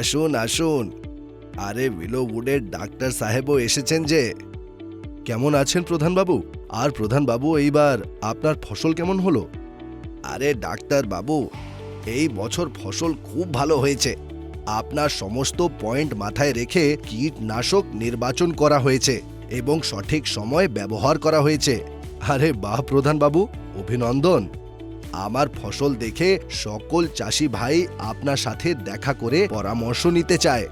আসুন আসুন। আরে উইলো উডের ডাক্তার সাহেবও এসেছেন যে। কেমন আছেন প্রধানবাবু? আর প্রধানবাবু, এইবার আপনার ফসল কেমন হলো? আরে, ডাক্তার বাবু, এই বছর ফসল খুব ভালো হয়েছে। আপনার সমস্ত পয়েন্ট মাথায় রেখে কীটনাশক নির্বাচন করা হয়েছে এবং সঠিক সময় ব্যবহার করা হয়েছে। আরে, বাহ প্রধানবাবু, অভিনন্দন। আমার ফসল দেখে সকল চাষি ভাই আপনার সাথে দেখা করে পরামর্শ নিতে চায়।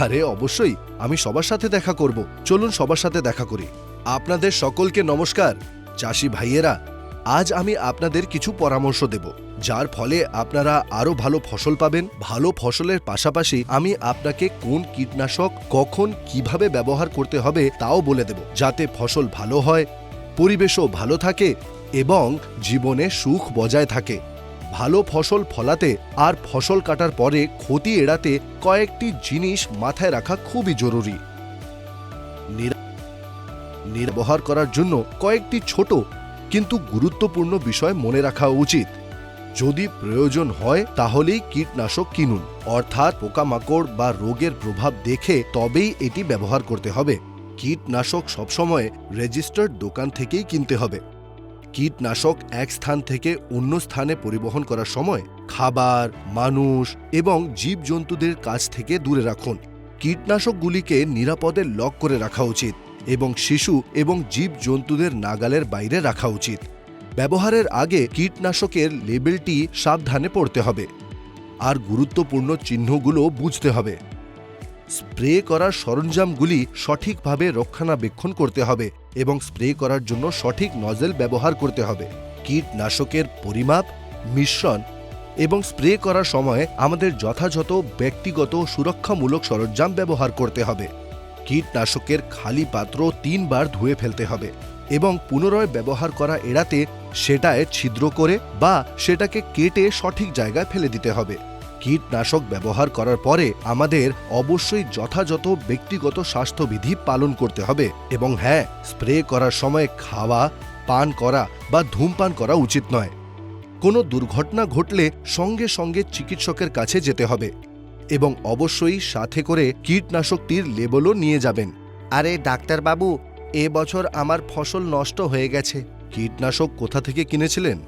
আরে, অবশ্যই। আমি সবার সাথে দেখা করব। চলুন সবার সাথে দেখা করি। আপনাদের সকলকে নমস্কার, চাষি ভাইয়েরা। আজ আমি আপনাদের কিছু পরামর্শ দেব, যার ফলে আপনারা আরও ভালো ফসল পাবেন। ভালো ফসলের পাশাপাশি আমি আপনাকে কোন কীটনাশক কখন কীভাবে ব্যবহার করতে হবে তাও বলে দেব, যাতে ফসল ভালো হয়, পরিবেশও ভালো থাকে এবং জীবনে সুখ বজায় থাকে। ভালো ফসল ফলাতে আর ফসল কাটার পরে ক্ষতি এড়াতে কয়েকটি জিনিস মাথায় রাখা খুবই জরুরি। নিরা- নির্বহার করার জন্য কয়েকটি ছোট কিন্তু গুরুত্বপূর্ণ বিষয় মনে রাখা উচিত। যদি প্রয়োজন হয় তাহলেই কীটনাশক কিনুন, অর্থাৎ পোকামাকড় বা রোগের প্রভাব দেখে তবেই এটি ব্যবহার করতে হবে। কীটনাশক সবসময় রেজিস্টার্ড দোকান থেকেই কিনতে হবে। কীটনাশক এক স্থান থেকে অন্য স্থানে পরিবহন করার সময় খাবার, মানুষ এবং জীবজন্তুদের কাছ থেকে দূরে রাখুন। কীটনাশকগুলিকে নিরাপদে লক করে রাখা উচিত এবং শিশু এবং জীবজন্তুদের নাগালের বাইরে রাখা উচিত। ব্যবহারের আগে কীটনাশকের লেবেলটি সাবধানে পড়তে হবে। আর গুরুত্বপূর্ণ চিহ্নগুলো বুঝতে হবে। স্প্রে করার সরঞ্জামগুলি সঠিকভাবে রক্ষণাবেক্ষণ করতে হবে এবং স্প্রে করার জন্য সঠিক নজেল ব্যবহার করতে হবে। কীটনাশকের পরিমাপ, মিশ্রণ এবং স্প্রে করার সময় আমাদের যথাযথ ব্যক্তিগত সুরক্ষামূলক সরঞ্জাম ব্যবহার করতে হবে। কীটনাশকের খালি পাত্র তিনবার ধুয়ে ফেলতে হবে এবং পুনরায় ব্যবহার করা এড়াতে সেটায় ছিদ্র করে বা সেটাকে কেটে সঠিক জায়গায় ফেলে দিতে হবে। কীটনাশক ব্যবহার করার পরে আমাদের অবশ্যই যথাযথ ব্যক্তিগত স্বাস্থ্যবিধি পালন করতে হবে এবং হ্যাঁ স্প্রে করার সময় খাওয়া পান করা বা ধূমপান করা উচিত নয়। কোনো দুর্ঘটনা ঘটলে সঙ্গে সঙ্গে চিকিৎসকের কাছে যেতে হবে এবং অবশ্যই সাথে করে কীটনাশকটির লেবেলও নিয়ে যাবেন। আরে ডাক্তারবাবু এ বছর আমার ফসল নষ্ট হয়ে গেছে। কীটনাশক কোথা থেকে কিনেছিলেন?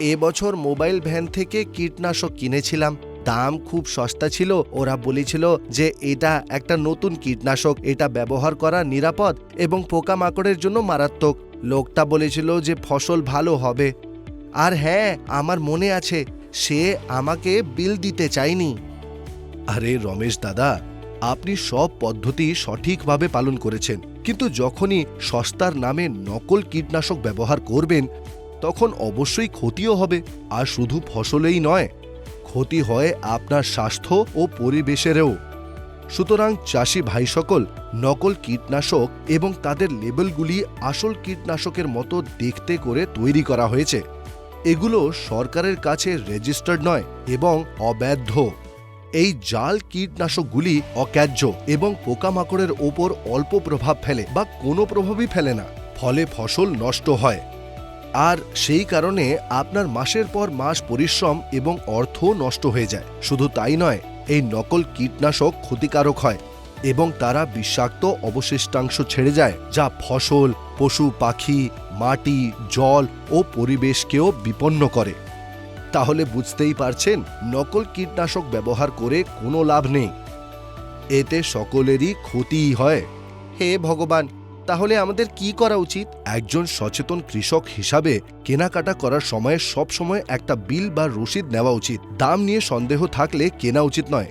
এ বছর মোবাইল ভ্যান থেকে কীটনাশক কিনেছিলাম। দাম খুব সস্তা ছিল। ওরা বলেছিল যে এটা একটা নতুন কীটনাশক। এটা ব্যবহার করা নিরাপদ এবং পোকামাকড়ের জন্য মারাত্মক। লোকটা বলেছিল যে ফসল ভালো হবে। আর হ্যাঁ আমার মনে আছে, সে আমাকে বিল দিতে চায়নি। আরে রমেশ দাদা, আপনি সব পদ্ধতি সঠিকভাবে পালন করেছেন। কিন্তু যখনই সস্তার নামে নকল কীটনাশক ব্যবহার করবেন, তখন অবশ্যই ক্ষতিও হবে। আর শুধু ফসলেই নয় ক্ষতি হয় আপনার স্বাস্থ্য ও পরিবেশেরও। সুতরাং চাষি ভাই সকল নকল কীটনাশক এবং তাদের লেবেলগুলি আসল কীটনাশকের মতো দেখতে করে তৈরি করা হয়েছে। এগুলো সরকারের কাছে রেজিস্টার্ড নয় এবং অব্যাধ এই জাল কীটনাশকগুলি অক্যায্য এবং পোকামাকড়ের ওপর অল্প প্রভাব ফেলে বা কোনো প্রভাবই ফেলে না। ফলে ফসল নষ্ট হয়। আর সেই কারণে আপনার মাসের পর মাস পরিশ্রম এবং অর্থ নষ্ট হয়ে যায়। শুধু তাই নয়, এই নকল কীটনাশক ক্ষতিকারক হয় এবং তারা বিষাক্ত অবশিষ্টাংশ ছেড়ে যায়, যা ফসল, পশু, পাখি, মাটি, জল ও পরিবেশকেও বিপন্ন করে। তাহলে বুঝতেই পারছেন, নকল কীটনাশক ব্যবহার করে কোনো লাভ নেই। এতে সকলেরই ক্ষতিই হয়। হে ভগবান! তাহলে আমাদের কি করা উচিত? একজন সচেতন কৃষক হিসাবে কেনাকাটা করার সময় সবসময় একটা বিল বা রসিদ নেওয়া উচিত। দাম নিয়ে সন্দেহ থাকলে কেনা উচিত নয়।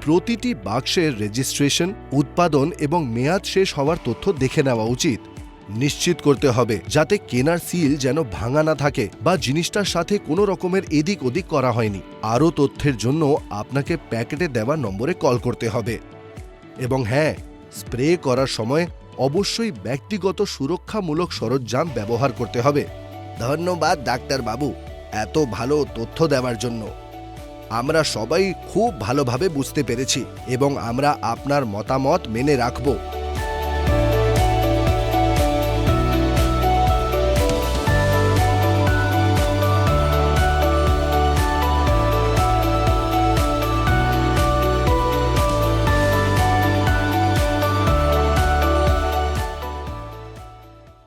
প্রতিটি বাক্সের রেজিস্ট্রেশন উৎপাদন এবং মেয়াদ শেষ হওয়ার তথ্য দেখে নেওয়া উচিত। নিশ্চিত করতে হবে যাতে কেনার সিল যেন ভাঙা না থাকে বা জিনিসটার সাথে কোনো রকমের এদিক ওদিক করা হয়নি। আরও তথ্যের জন্য আপনাকে প্যাকেটে দেওয়া নম্বরে কল করতে হবে। এবং হ্যাঁ স্প্রে করার সময় অবশ্যই ব্যক্তিগত সুরক্ষামূলক সরঞ্জাম ব্যবহার করতে হবে। ধন্যবাদ, ডাক্তার বাবু। এত ভালো তথ্য দেওয়ার জন্য। আমরা সবাই খুব ভালোভাবে বুঝতে পেরেছি এবং আমরা আপনার মতামত মেনে রাখব।